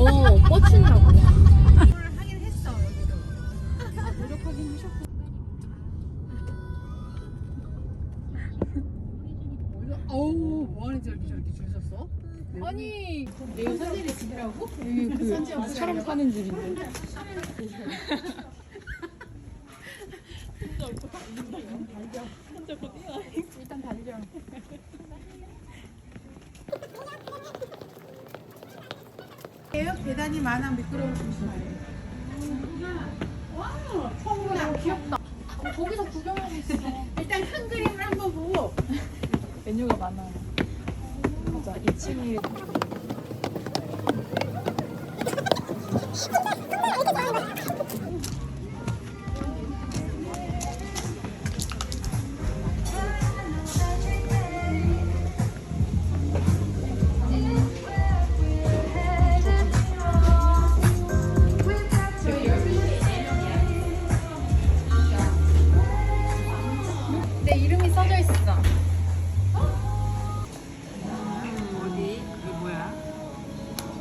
어, 뻗친다고. 하긴 했어. 노력하긴 하셨고. 어우, 뭐하는 저렇게 저렇게 줄 섰어? 아니, 내가 산지를 집이라고? 여기 그 사람 사는 집인데. 혼자 웃고 혼자 웃고 뛰어. 계단이 많아 미끄러워 조심하래. 와, 성훈아 귀엽다. 거기서 구경하고 있어 일단 큰 그림을 한번 보고. 메뉴가 많아 맞아 2층이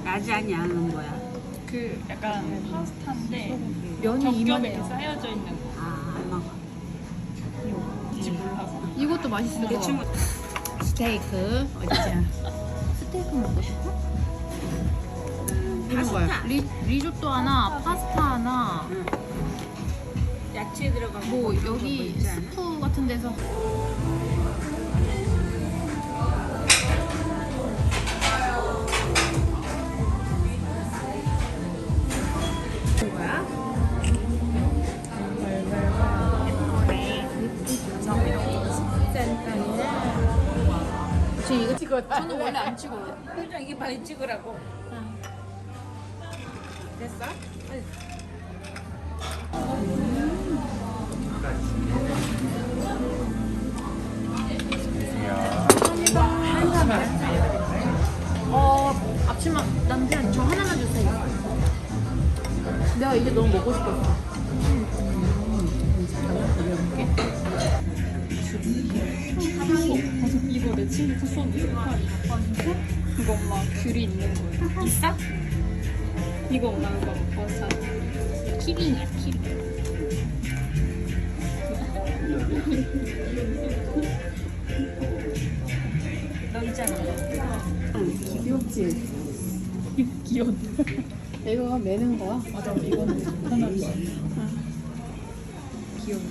라자냐 하는 거야? 그 약간 파스타인데 면이 겹겹 이만해요 쌓여져 있는 거 아, 안 먹어. 뭔지 몰라서 이것도 맛있어 대충 스테이크 어디야 스테이크 먹고 싶어? 이런 거야 리, 리조또 하나 파스타 하나 응. 야채 들어가고 뭐거 여기? 스프 같은 데서 찍어 저는 원래 안 찍어요 표정 이게 많이 찍으라고. 됐어? 어 앞치마 남편 저 하나만 주세요 내가 이게 너무 먹고 싶었어 이거 내 친구 썼는데 이거 막 귤이 있는 거예요 있어? 이거 엄마가 먹고 사 키링이야 키링 너 있잖아. 귀엽지? 귀여운데 이거 매는 거야? 맞아 이거는 편하지 귀여워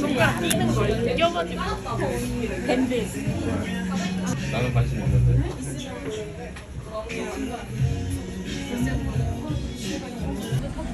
뭔가 뛰는 거 이렇게 껴가지고 밴드 나는 관심 없는데.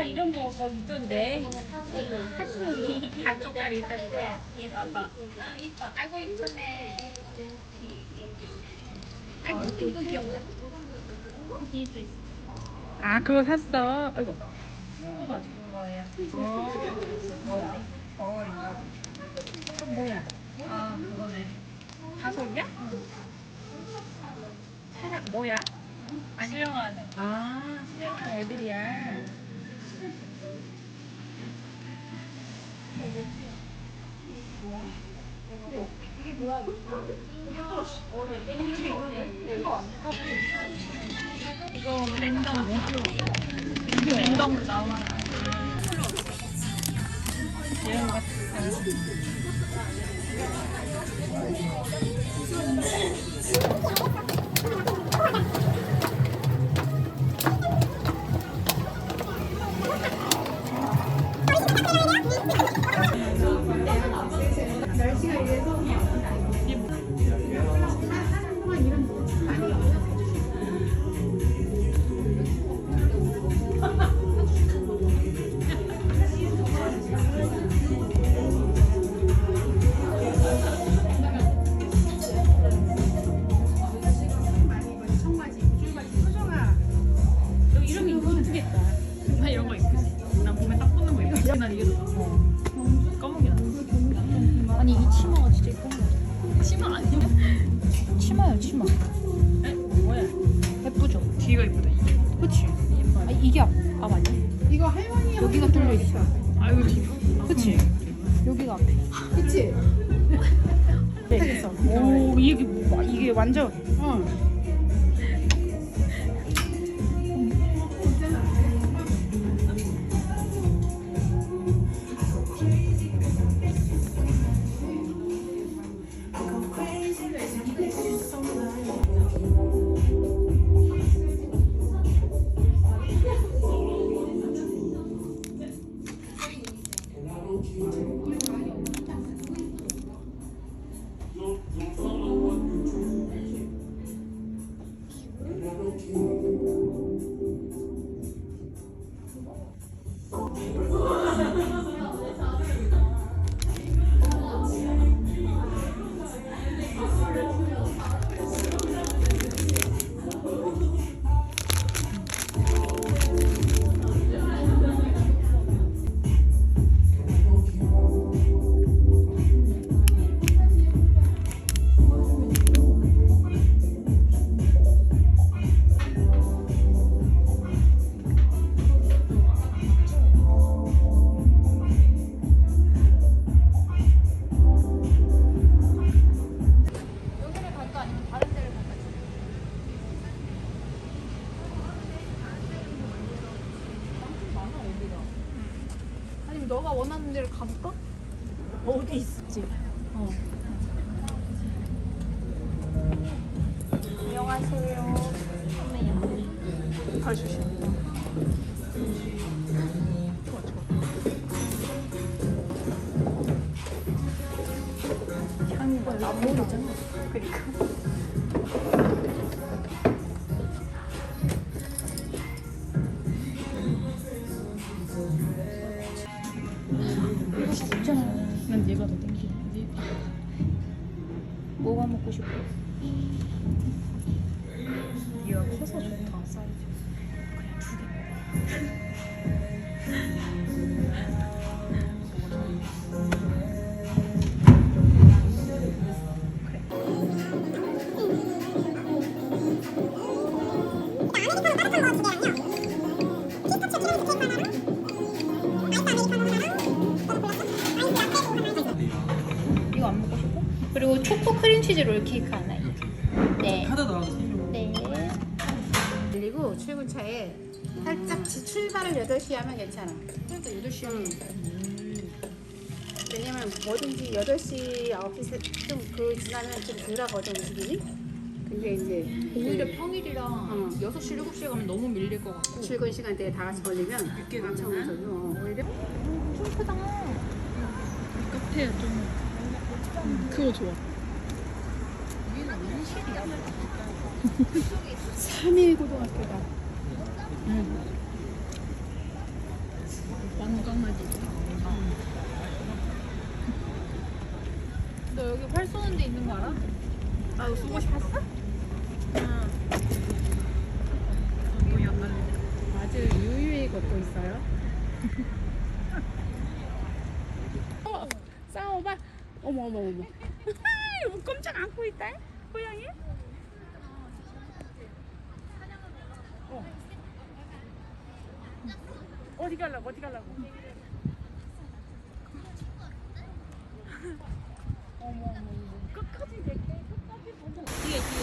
오빠 이런 거 거기 있던데. 닭쪽다리 있던데 얘 봐봐 아이고 이쁘네. 아이고 이거 귀엽다 있어. 아 그거 샀어. 아이고. 뭐야? 아 그거네. 가속이야? 차량 뭐야? 수영하는. 아 수영하는 애들이야 이거 랜덤 이거 랜덤 나와 얘랑 같은 난 이게 더 어. 검은 게 나. 아니 이 치마가 진짜 예쁜 거. 치마 아니야? 치마요 치마. 에 뭐야? 예쁘죠. 뒤가 예쁘다 이게. 그렇지. 아, 이게 앞, 아, 앞 아니야? 이거 할머니 여기가 뚫려 있어. 아 이거 뒤. 그렇지. 음. 여기가 앞에. 그렇지. 네. 네. 오 이게 뭐 이게 완전. 응. 원하는 데를 가볼까? 어디 있을지. 어. 안녕하세요. 선배님. 좋아 좋아. 향이 안 모르잖아. 그러니까. 얘가 커서 좋다 사이즈. 그냥 두 개. 이거 안 먹고 싶어? 그리고 초코 크림치즈 롤 케이크 하나요. 네. 더 나와서. 네. 그리고 출근차에 살짝 지- 출발을 8시에 하면 괜찮아. 그러니까 8시 하면 왜냐면 뭐든지 8시, 9시 좀그 지나면 좀 덜하거든, 움직임이. 근데 이제 오히려 그 평일이랑 어. 6시, 7시에 가면 너무 밀릴 것 같고 출근 시간대에 다 같이 걸리면 늦게 엄청 가잖아. 우선, 어, 오히려 춤크다 카페야 좀. 그거 좋아. 3일 고등학교다. 완강하지. 너 여기 활 쏘는 데 있는 거 알아? 나도 쓰고 싶었어? 응. 너무 연날래. 아주 유유히 걷고 있어요. 어, 싸워봐. 어머, 어머, 어머. 꼼짝 않고 있다. 고양이? 어. 어디 가려고? 어디 가려고? 어머 어머 어머. 끝까지 내게 끝까지 보고. 뒤에 뒤에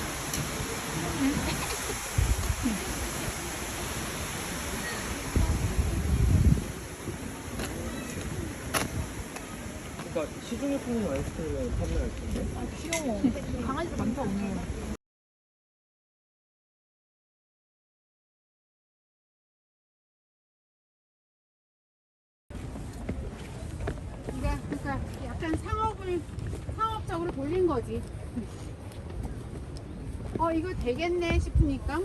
그러니까 시중용품 아이스크림을 판매할 텐데. 아 귀여워 강 많다 오늘 그러니까, 그러니까 약간 상업을 상업적으로 돌린 거지. 어 이거 되겠네 싶으니까.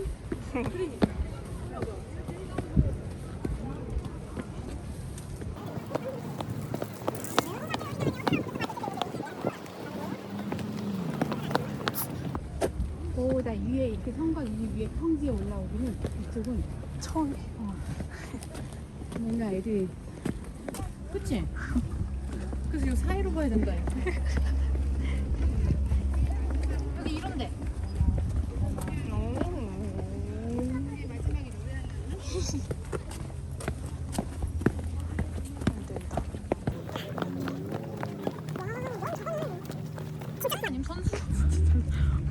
오나 위에 이렇게 성곽 이 위에 평지에 올라오기는 이쪽은 처음. 어. 뭔가 애들이 그치? 그래서 이거 사이로 봐야 된다 이거. 여기 이런데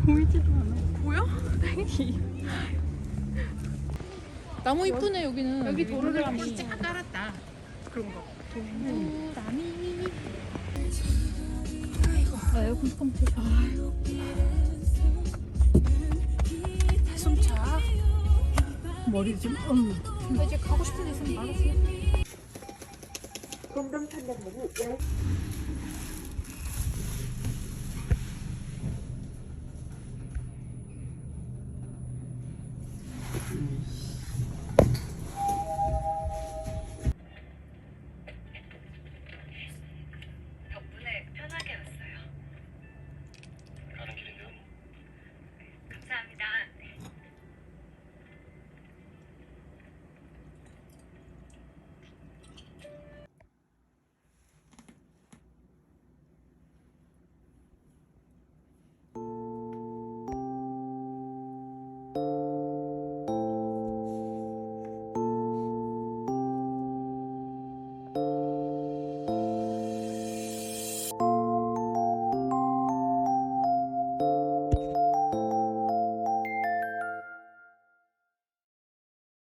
보이지도 않아. 보여? 다행히. 나무 이쁘네 여기는. 여기 도로를 동그라미. 쫙 깔았다. 그런가 봐. 동그라미. 아, 에어컨 컴퓨터. 숨차. 머리 좀, 음. 나 이제 가고 싶은 데 있으면 말하세요. 공동 판매문이 열 trees.